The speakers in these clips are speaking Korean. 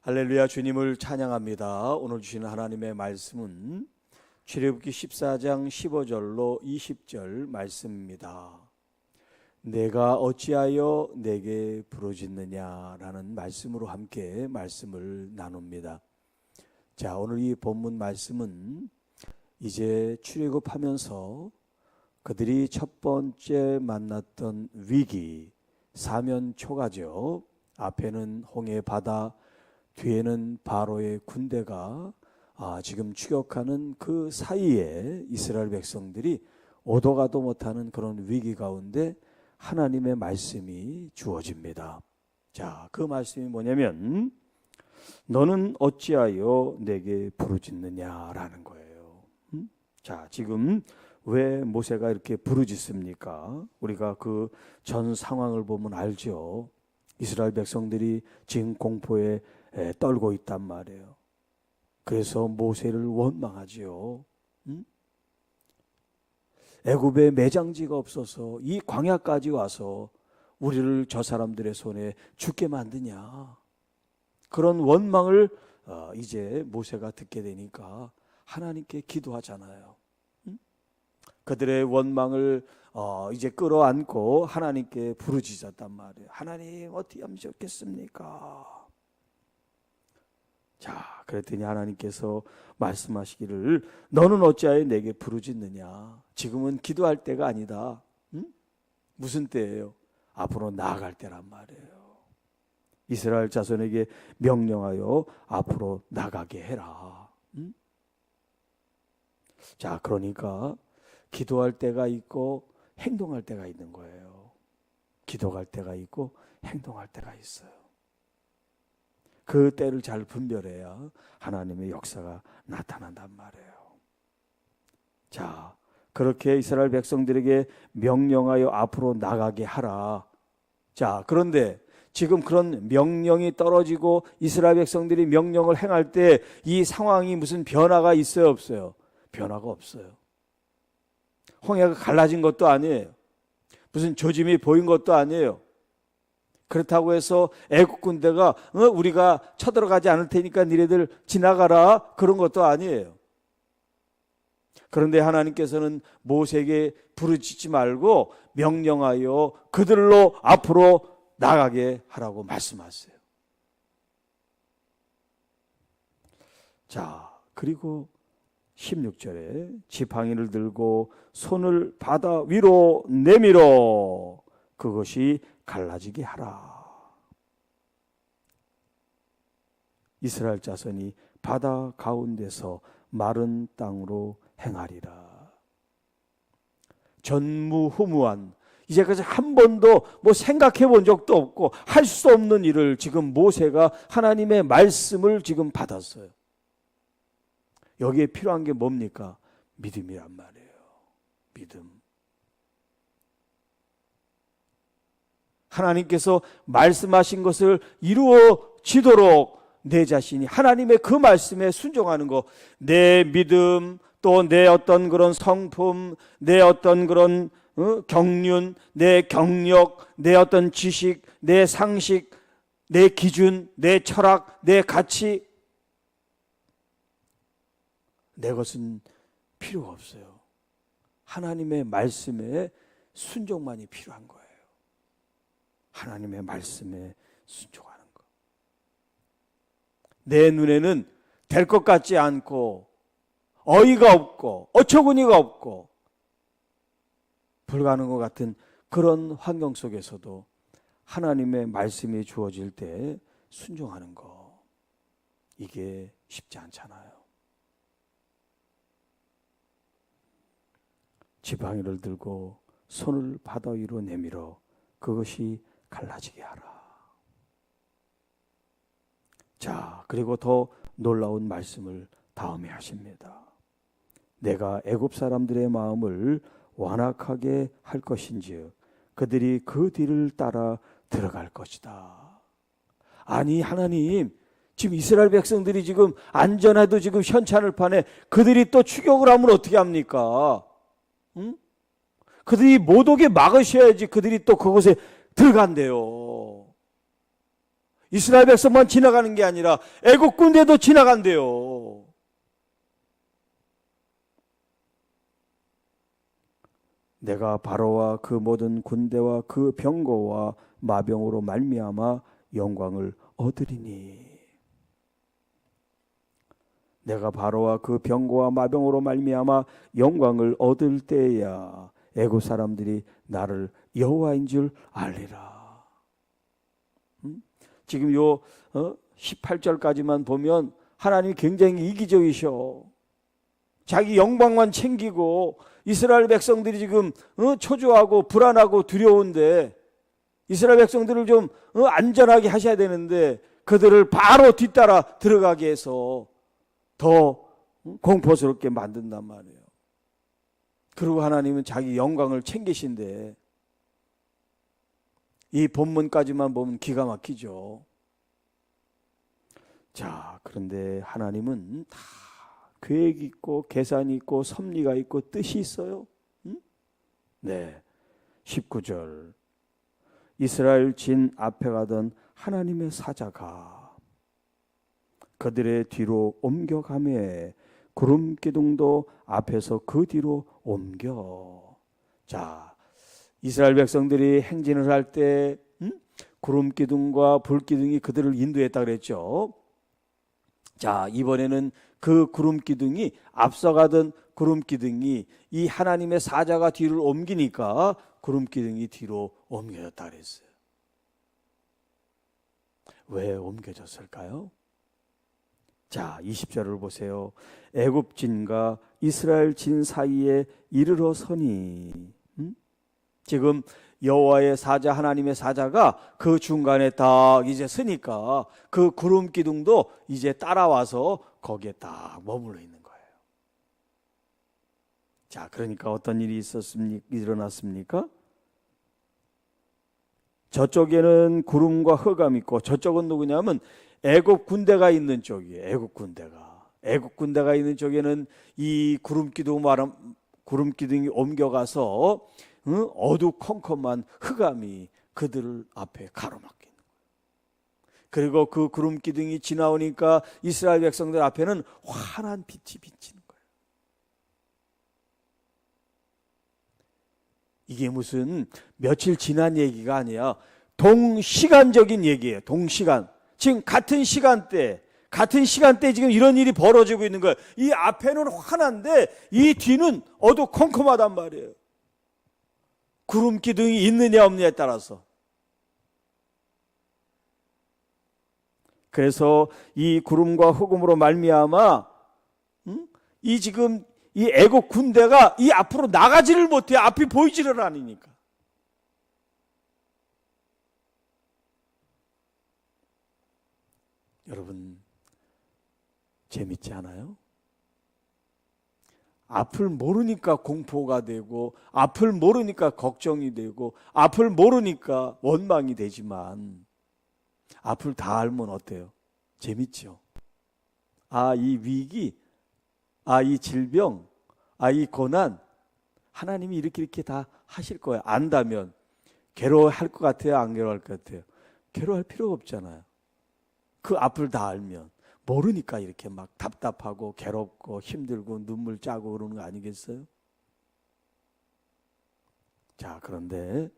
할렐루야 주님을 찬양합니다. 오늘 주시는 하나님의 말씀은 출애굽기 14장 15절로 20절 말씀입니다. 내가 어찌하여 내게 부르짖느냐라는 말씀으로 함께 말씀을 나눕니다. 자, 오늘 이 본문 말씀은 이제 출애굽하면서 그들이 첫 번째 만났던 위기 사면 초가죠. 앞에는 홍해 바다, 뒤에는 바로의 군대가 아, 지금 추격하는 그 사이에 이스라엘 백성들이 오도 가도 못하는 그런 위기 가운데 하나님의 말씀이 주어집니다. 자, 그 말씀이 뭐냐면 너는 어찌하여 내게 부르짖느냐라는 거예요. 음? 자, 지금 왜 모세가 이렇게 부르짖습니까? 우리가 그 전 상황을 보면 알죠. 이스라엘 백성들이 지금 공포에 에, 떨고 있단 말이에요. 그래서 모세를 원망하지요. 음? 애굽에 매장지가 없어서 이 광야까지 와서 우리를 저 사람들의 손에 죽게 만드냐. 그런 원망을 어, 이제 모세가 듣게 되니까 하나님께 기도하잖아요. 음? 그들의 원망을 어, 이제 끌어안고 하나님께 부르짖었단 말이에요. 하나님 어떻게 하면 좋겠습니까? 자, 그랬더니 하나님께서 말씀하시기를 너는 어찌하여 내게 부르짖느냐? 지금은 기도할 때가 아니다. 응? 무슨 때예요? 앞으로 나아갈 때란 말이에요. 이스라엘 자손에게 명령하여 앞으로 나가게 해라. 응? 자, 그러니까 기도할 때가 있고 행동할 때가 있는 거예요. 기도할 때가 있고 행동할 때가 있어요. 그 때를 잘 분별해야 하나님의 역사가 나타난단 말이에요. 자, 그렇게 이스라엘 백성들에게 명령하여 앞으로 나가게 하라. 자, 그런데 지금 그런 명령이 떨어지고 이스라엘 백성들이 명령을 행할 때 이 상황이 무슨 변화가 있어요, 없어요? 변화가 없어요. 홍해가 갈라진 것도 아니에요. 무슨 조짐이 보인 것도 아니에요. 그렇다고 해서 애국 군대가 어, 우리가 쳐들어가지 않을 테니까 니네들 지나가라 그런 것도 아니에요. 그런데 하나님께서는 모세에게 부르짖지 말고 명령하여 그들로 앞으로 나가게 하라고 말씀하세요. 자, 그리고 16절에 지팡이를 들고 손을 바다 위로 내밀어 그것이 갈라지게 하라. 이스라엘 자손이 바다 가운데서 마른 땅으로 행하리라. 전무후무한 이제까지 한 번도 뭐 생각해 본 적도 없고 할 수 없는 일을 지금 모세가 하나님의 말씀을 지금 받았어요. 여기에 필요한 게 뭡니까? 믿음이란 말이에요. 믿음. 하나님께서 말씀하신 것을 이루어지도록 내 자신이 하나님의 그 말씀에 순종하는 것, 내 믿음, 또 내 어떤 그런 성품, 내 어떤 그런 어? 경륜, 내 경력, 내 어떤 지식, 내 상식, 내 기준, 내 철학, 내 가치, 내 것은 필요가 없어요. 하나님의 말씀에 순종만이 필요한 거예요. 하나님의 말씀에 순종하는 것. 내 눈에는 될 것 같지 않고 어이가 없고 어처구니가 없고 불가능한 것 같은 그런 환경 속에서도 하나님의 말씀이 주어질 때 순종하는 거 이게 쉽지 않잖아요. 지팡이를 들고 손을 바다 위로 내밀어 그것이 갈라지게 하라. 자, 그리고 더 놀라운 말씀을 다음에 하십니다. 내가 애굽 사람들의 마음을 완악하게 할 것인지 그들이 그 뒤를 따라 들어갈 것이다. 아니 하나님 지금 이스라엘 백성들이 지금 안전해도 지금 현찬을 파네 그들이 또 추격을 하면 어떻게 합니까? 응? 그들이 못 오게 막으셔야지 그들이 또 그곳에 들어간대요. 이스라엘 백성만 지나가는 게 아니라 애국 군대도 지나간대요. 내가 바로와 그 모든 군대와 그 병거와 마병으로 말미암아 영광을 얻으리니 내가 바로와 그 병거와 마병으로 말미암아 영광을 얻을 때야 애굽 사람들이 나를 여호와인 줄 알리라. 음? 지금 요 어? 18절까지만 보면 하나님이 굉장히 이기적이셔. 자기 영광만 챙기고 이스라엘 백성들이 지금 어? 초조하고 불안하고 두려운데 이스라엘 백성들을 좀 어? 안전하게 하셔야 되는데 그들을 바로 뒤따라 들어가게 해서 더 공포스럽게 만든단 말이에요. 그리고 하나님은 자기 영광을 챙기신데 이 본문까지만 보면 기가 막히죠. 자, 그런데 하나님은 다 계획 있고 계산이 있고 섭리가 있고 뜻이 있어요. 응? 네. 19절. 이스라엘 진 앞에 가던 하나님의 사자가 그들의 뒤로 옮겨가매 구름 기둥도 앞에서 그 뒤로 옮겨. 자, 이스라엘 백성들이 행진을 할때 구름 기둥과 불 기둥이 그들을 인도했다 그랬죠. 자, 이번에는 그 구름 기둥이 앞서가던 구름 기둥이 이 하나님의 사자가 뒤를 옮기니까 구름 기둥이 뒤로 옮겨졌다 그랬어요. 왜 옮겨졌을까요? 자, 20절을 보세요. 애굽 진과 이스라엘 진 사이에 이르러 서니 음? 지금 여호와의 사자 하나님의 사자가 그 중간에 딱 이제 서니까 그 구름 기둥도 이제 따라와서 거기에 딱 머물러 있는 거예요. 자, 그러니까 어떤 일이 있었습니까? 일어났습니까? 저쪽에는 구름과 흑암이 있고 저쪽은 누구냐면 애굽 군대가 있는 쪽이에요. 애굽 군대가. 애굽 군대가 있는 쪽에는 이 구름 기둥 말은 구름 기둥이 옮겨가서 응? 어두컴컴한 흑암이 그들을 앞에 가로막히는 거예요. 그리고 그 구름 기둥이 지나오니까 이스라엘 백성들 앞에는 환한 빛이 비치는 거예요. 이게 무슨 며칠 지난 얘기가 아니야. 동시간적인 얘기예요. 동시간. 지금 같은 시간대, 같은 시간대에 지금 이런 일이 벌어지고 있는 거예요. 이 앞에는 환한데 이 뒤는 어두컴컴하단 말이에요. 구름 기둥이 있느냐 없느냐에 따라서. 그래서 이 구름과 흑음으로 말미암아 음? 이 지금 이 애국 군대가 이 앞으로 나가지를 못해 앞이 보이지를 않으니까. 여러분 재밌지 않아요? 앞을 모르니까 공포가 되고 앞을 모르니까 걱정이 되고 앞을 모르니까 원망이 되지만 앞을 다 알면 어때요? 재밌죠. 아, 이 위기, 아, 이 질병, 아, 이 고난 하나님이 이렇게 이렇게 다 하실 거예요. 안다면 괴로워할 것 같아요, 안 괴로워할 것 같아요. 괴로워할 필요가 없잖아요. 그 앞을 다 알면 모르니까 이렇게 막 답답하고 괴롭고 힘들고 눈물 짜고 그러는 거 아니겠어요? 자, 그런데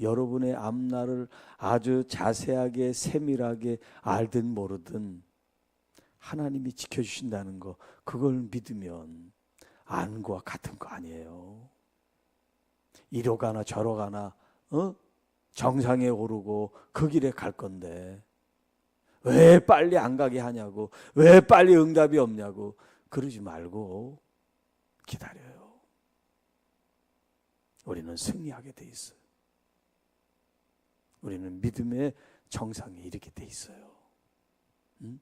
여러분의 앞날을 아주 자세하게 세밀하게 알든 모르든 하나님이 지켜주신다는 거 그걸 믿으면 안과 같은 거 아니에요. 이로 가나 저로 가나 어? 정상에 오르고 그 길에 갈 건데 왜 빨리 안 가게 하냐고, 왜 빨리 응답이 없냐고, 그러지 말고 기다려요. 우리는 승리하게 돼 있어요. 우리는 믿음의 정상에 이렇게 돼 있어요. 응?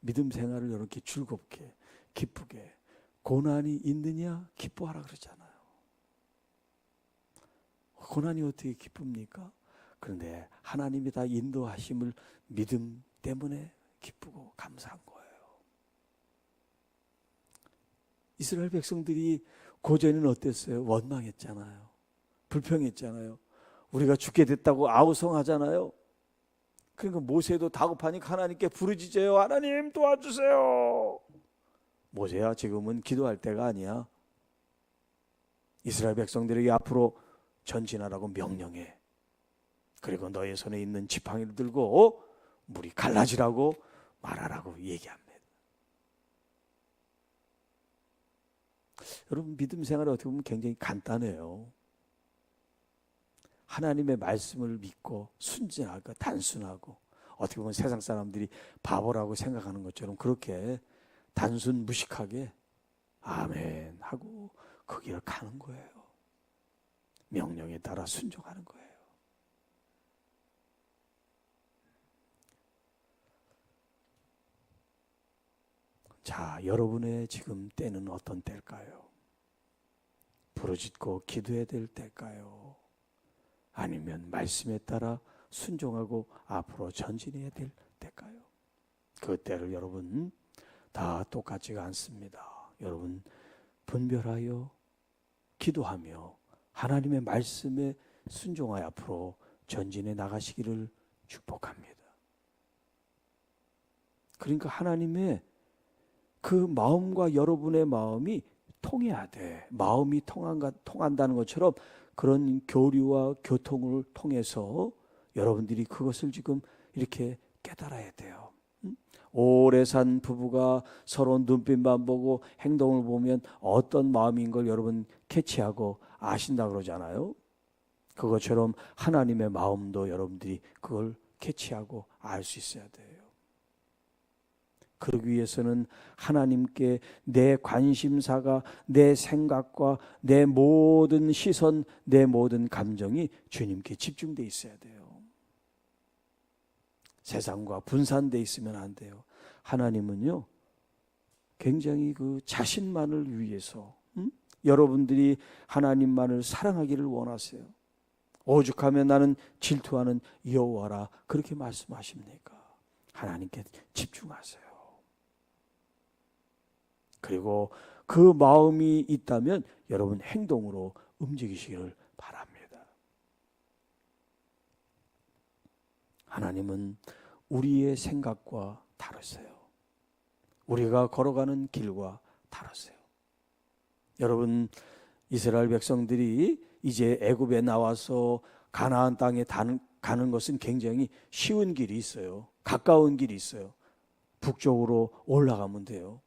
믿음 생활을 이렇게 즐겁게, 기쁘게, 고난이 있느냐 기뻐하라 그러잖아요. 고난이 어떻게 기쁩니까? 그런데 하나님이 다 인도하심을 믿음 때문에 기쁘고 감사한 거예요. 이스라엘 백성들이 고전에는 어땠어요? 원망했잖아요. 불평했잖아요. 우리가 죽게 됐다고 아우성하잖아요. 그러니까 모세도 다급하니까 하나님께 부르짖어요. 하나님 도와주세요. 모세야 지금은 기도할 때가 아니야. 이스라엘 백성들에게 앞으로 전진하라고 명령해. 그리고 너의 손에 있는 지팡이를 들고 물이 갈라지라고 말하라고 얘기합니다. 여러분 믿음 생활이 어떻게 보면 굉장히 간단해요. 하나님의 말씀을 믿고 순진하고 단순하고 어떻게 보면 세상 사람들이 바보라고 생각하는 것처럼 그렇게 단순 무식하게 아멘 하고 그 길을 가는 거예요. 명령에 따라 순종하는 거예요. 자, 여러분의 지금 때는 어떤 때일까요? 부르짖고 기도해야 될 때일까요? 아니면 말씀에 따라 순종하고 앞으로 전진해야 될 때일까요? 그 때를 여러분 다 똑같지가 않습니다. 여러분 분별하여 기도하며 하나님의 말씀에 순종하여 앞으로 전진해 나가시기를 축복합니다. 그러니까 하나님의 그 마음과 여러분의 마음이 통해야 돼. 마음이 통한가, 통한다는 것처럼 그런 교류와 교통을 통해서 여러분들이 그것을 지금 이렇게 깨달아야 돼요. 음? 오래 산 부부가 서로 눈빛만 보고 행동을 보면 어떤 마음인 걸 여러분 캐치하고 아신다 그러잖아요. 그것처럼 하나님의 마음도 여러분들이 그걸 캐치하고 알 수 있어야 돼요. 그러기 위해서는 하나님께 내 관심사가 내 생각과 내 모든 시선, 내 모든 감정이 주님께 집중돼 있어야 돼요. 세상과 분산돼 있으면 안 돼요. 하나님은요, 굉장히 그 자신만을 위해서, 음? 여러분들이 하나님만을 사랑하기를 원하세요. 오죽하면 나는 질투하는 여호와라 그렇게 말씀하십니까? 하나님께 집중하세요. 그리고 그 마음이 있다면 여러분 행동으로 움직이시기를 바랍니다. 하나님은 우리의 생각과 다르세요. 우리가 걸어가는 길과 다르세요. 여러분 이스라엘 백성들이 이제 애굽에 나와서 가나안 땅에 가는 것은 굉장히 쉬운 길이 있어요. 가까운 길이 있어요. 북쪽으로 올라가면 돼요.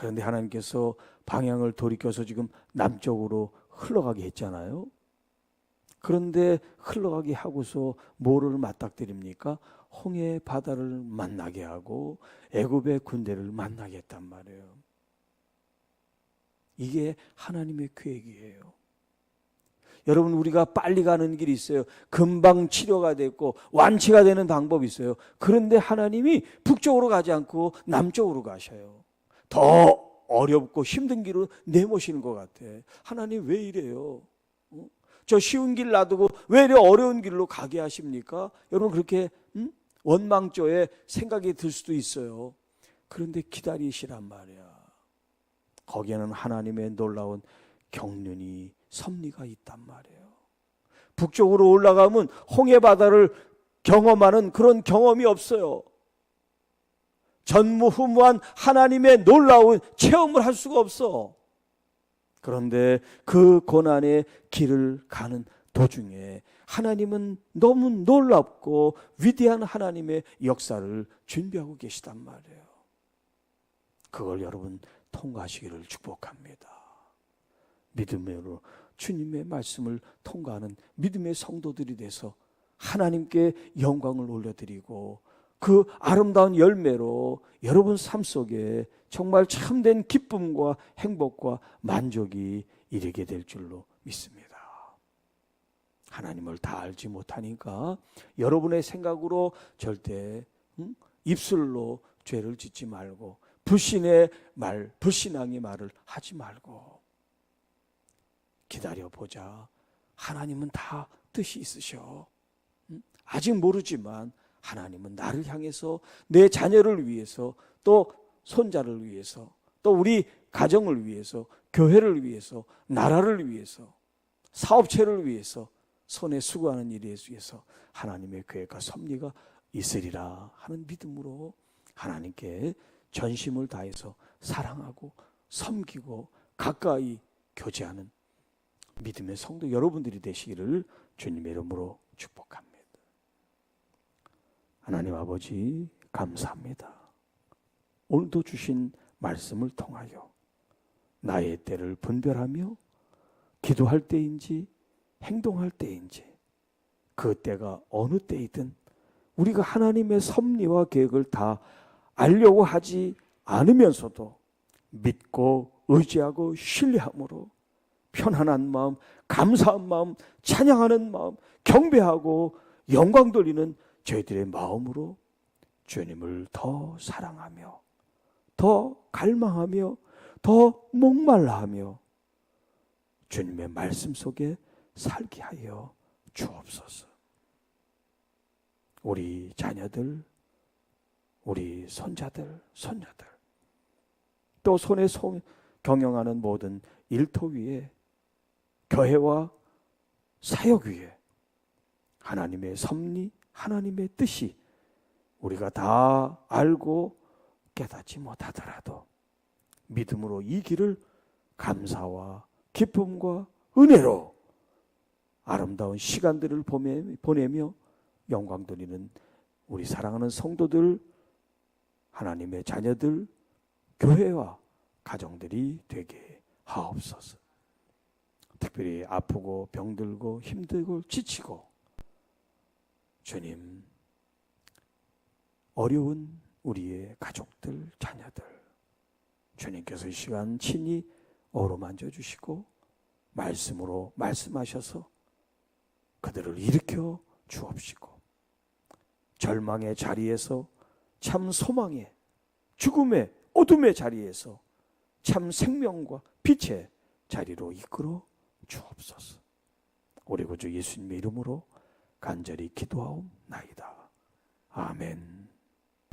그런데 하나님께서 방향을 돌이켜서 지금 남쪽으로 흘러가게 했잖아요. 그런데 흘러가게 하고서 뭐를 맞닥뜨립니까? 홍해 바다를 만나게 하고 애굽의 군대를 만나게 했단 말이에요. 이게 하나님의 계획이에요. 여러분 우리가 빨리 가는 길이 있어요. 금방 치료가 됐고 완치가 되는 방법이 있어요. 그런데 하나님이 북쪽으로 가지 않고 남쪽으로 가셔요. 더 어렵고 힘든 길로 내모시는 것 같아. 하나님 왜 이래요? 어? 저 쉬운 길 놔두고 왜 이래 어려운 길로 가게 하십니까? 여러분 그렇게 음? 원망조에 생각이 들 수도 있어요. 그런데 기다리시란 말이야. 거기에는 하나님의 놀라운 경륜이 섭리가 있단 말이에요. 북쪽으로 올라가면 홍해 바다를 경험하는 그런 경험이 없어요. 전무후무한 하나님의 놀라운 체험을 할 수가 없어. 그런데 그 고난의 길을 가는 도중에 하나님은 너무 놀랍고 위대한 하나님의 역사를 준비하고 계시단 말이에요. 그걸 여러분 통과하시기를 축복합니다. 믿음으로 주님의 말씀을 통과하는 믿음의 성도들이 돼서 하나님께 영광을 올려드리고 그 아름다운 열매로 여러분 삶 속에 정말 참된 기쁨과 행복과 만족이 이르게 될 줄로 믿습니다. 하나님을 다 알지 못하니까 여러분의 생각으로 절대 응? 입술로 죄를 짓지 말고 불신의 말, 불신앙의 말을 하지 말고 기다려 보자. 하나님은 다 뜻이 있으셔. 아직 모르지만 하나님은 나를 향해서 내 자녀를 위해서 또 손자를 위해서 또 우리 가정을 위해서 교회를 위해서 나라를 위해서 사업체를 위해서 손에 수고하는 일에 위해서 하나님의 계획과 섭리가 있으리라 하는 믿음으로 하나님께 전심을 다해서 사랑하고 섬기고 가까이 교제하는 믿음의 성도 여러분들이 되시기를 주님의 이름으로 축복합니다. 하나님 아버지 감사합니다. 오늘도 주신 말씀을 통하여 나의 때를 분별하며 기도할 때인지 행동할 때인지 그 때가 어느 때이든 우리가 하나님의 섭리와 계획을 다 알려고 하지 않으면서도 믿고 의지하고 신뢰함으로 편안한 마음, 감사한 마음, 찬양하는 마음, 경배하고 영광 돌리는 저희들의 마음으로 주님을 더 사랑하며 더 갈망하며 더 목말라하며 주님의 말씀 속에 살게 하여 주옵소서. 우리 자녀들, 우리 손자들, 손녀들, 또 손에 손 경영하는 모든 일터 위에 교회와 사역 위에 하나님의 섭리, 하나님의 뜻이 우리가 다 알고 깨닫지 못하더라도 믿음으로 이 길을 감사와 기쁨과 은혜로 아름다운 시간들을 보내- 보내며 영광 돌리는 우리 사랑하는 성도들, 하나님의 자녀들, 교회와 가정들이 되게 하옵소서. 특별히 아프고 병들고 힘들고 지치고 주님 어려운 우리의 가족들, 자녀들 주님께서 이 시간 친히 어루만져 주시고 말씀으로 말씀하셔서 그들을 일으켜 주옵시고 절망의 자리에서 참 소망의 죽음의 어둠의 자리에서 참 생명과 빛의 자리로 이끌어 주옵소서. 우리 구주 예수님의 이름으로 간절히 기도하옵나이다. 아멘.